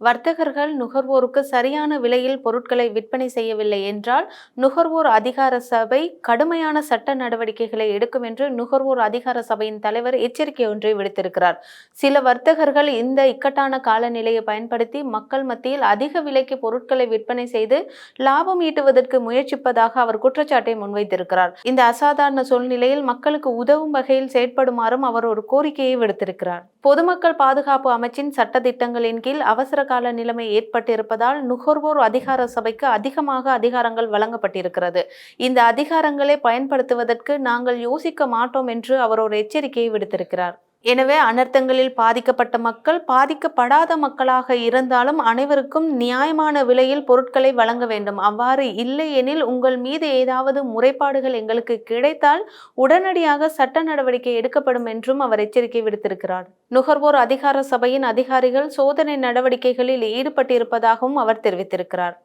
வர்த்தகர்கள் நுகர்வோருக்கு சரியான விலையில் பொருட்களை விற்பனை செய்யவில்லை என்றால் நுகர்வோர் அதிகார சபை கடுமையான சட்ட நடவடிக்கைகளை எடுக்கும் என்று நுகர்வோர் அதிகார சபையின் தலைவர் எச்சரிக்கை ஒன்றை விடுத்திருக்கிறார். சில வர்த்தகர்கள் இந்த இக்கட்டான காலநிலையை பயன்படுத்தி மக்கள் மத்தியில் அதிக விலைக்கு பொருட்களை விற்பனை செய்து லாபம் ஈட்டுவதற்கு முயற்சிப்பதாக அவர் குற்றச்சாட்டை முன்வைத்திருக்கிறார். இந்த அசாதாரண சூழ்நிலையில் மக்களுக்கு உதவும் வகையில் செயற்படுமாறும் அவர் ஒரு கோரிக்கையை விடுத்திருக்கிறார். பொதுமக்கள் பாதுகாப்பு அமைச்சின் சட்டத்திட்டங்களின் கீழ் அவசர அவசரகால நிலைமை ஏற்பட்டிருப்பதால் நுகர்வோர் அதிகார சபைக்கு அதிகமாக அதிகாரங்கள் வழங்கப்பட்டிருக்கிறது. இந்த அதிகாரங்களை பயன்படுத்துவதற்கு நாங்கள் யோசிக்க மாட்டோம் என்று அவர் ஒரு எச்சரிக்கையை விடுத்திருக்கிறார். எனவே அனர்த்தங்களில் பாதிக்கப்பட்ட மக்கள் பாதிக்கப்படாத மக்களாக இருந்தாலும் அனைவருக்கும் நியாயமான விலையில் பொருட்களை வழங்க வேண்டும். அவ்வாறு இல்லை எனில் உங்கள் மீது ஏதாவது முறைப்பாடுகள் எங்களுக்கு கிடைத்தால் உடனடியாக சட்ட நடவடிக்கை எடுக்கப்படும் என்றும் அவர் எச்சரிக்கை விடுத்திருக்கிறார். நுகர்வோர் அதிகார சபையின் அதிகாரிகள் சோதனை நடவடிக்கைகளில் ஈடுபட்டிருப்பதாகவும் அவர் தெரிவித்திருக்கிறார்.